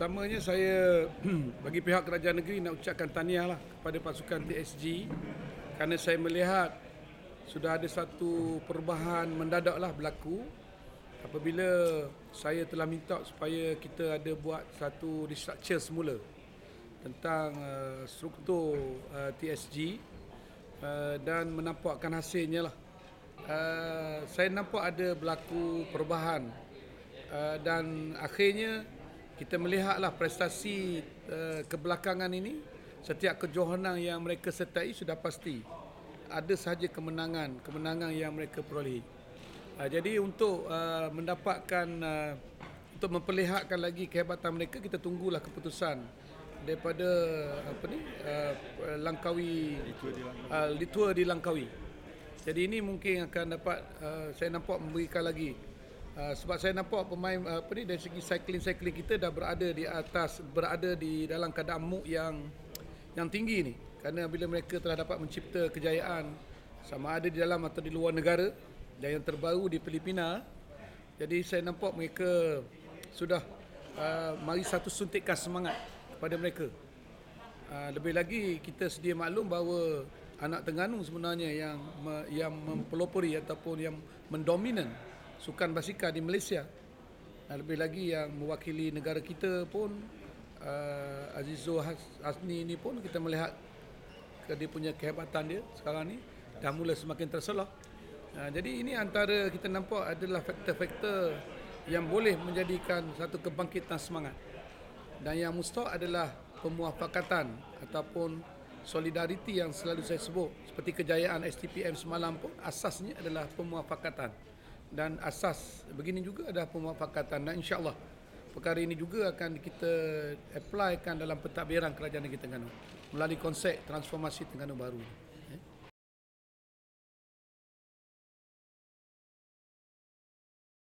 pertamanya saya bagi pihak kerajaan negeri nak ucapkan tahniah lah kepada pasukan TSG kerana saya melihat sudah ada satu perubahan mendadak lah berlaku apabila saya telah minta supaya kita ada buat satu restructure semula tentang uh, struktur uh, TSG uh, dan menampakkan hasilnya lah. Uh, saya nampak ada berlaku perubahan uh, dan akhirnya kita melihatlah prestasi uh, kebelakangan ini setiap kejohanan yang mereka sertai sudah pasti ada sahaja kemenangan kemenangan yang mereka perolehi. Uh, jadi untuk uh, mendapatkan uh, untuk memperlihatkan lagi kehebatan mereka kita tunggulah keputusan daripada apa ni uh, Langkawi uh, Litua di Langkawi. Jadi ini mungkin akan dapat uh, saya nampak memberikan lagi uh, sebab saya nampak pemain uh, apa ni dari segi cycling-cycling kita dah berada di atas berada di dalam keadaan mood yang yang tinggi ni kerana bila mereka telah dapat mencipta kejayaan sama ada di dalam atau di luar negara dan yang terbaru di Filipina jadi saya nampak mereka sudah uh, mari satu suntikan semangat kepada mereka. Uh, lebih lagi kita sedia maklum bahawa anak Terengganu sebenarnya yang yang mempelopori ataupun yang mendominan sukan basikal di Malaysia. Lebih lagi yang mewakili negara kita pun uh, Azizul Hasni ini pun kita melihat dia punya kehebatan dia sekarang ni dah mula semakin terselah. Uh, jadi ini antara kita nampak adalah faktor-faktor yang boleh menjadikan satu kebangkitan semangat dan yang mustahak adalah pemuafakatan ataupun solidariti yang selalu saya sebut seperti kejayaan STPM semalam pun asasnya adalah pemuafakatan dan asas begini juga adalah pemuafakatan dan insyaallah perkara ini juga akan kita applykan dalam pentadbiran kerajaan negeri Terengganu melalui konsep transformasi Terengganu baru.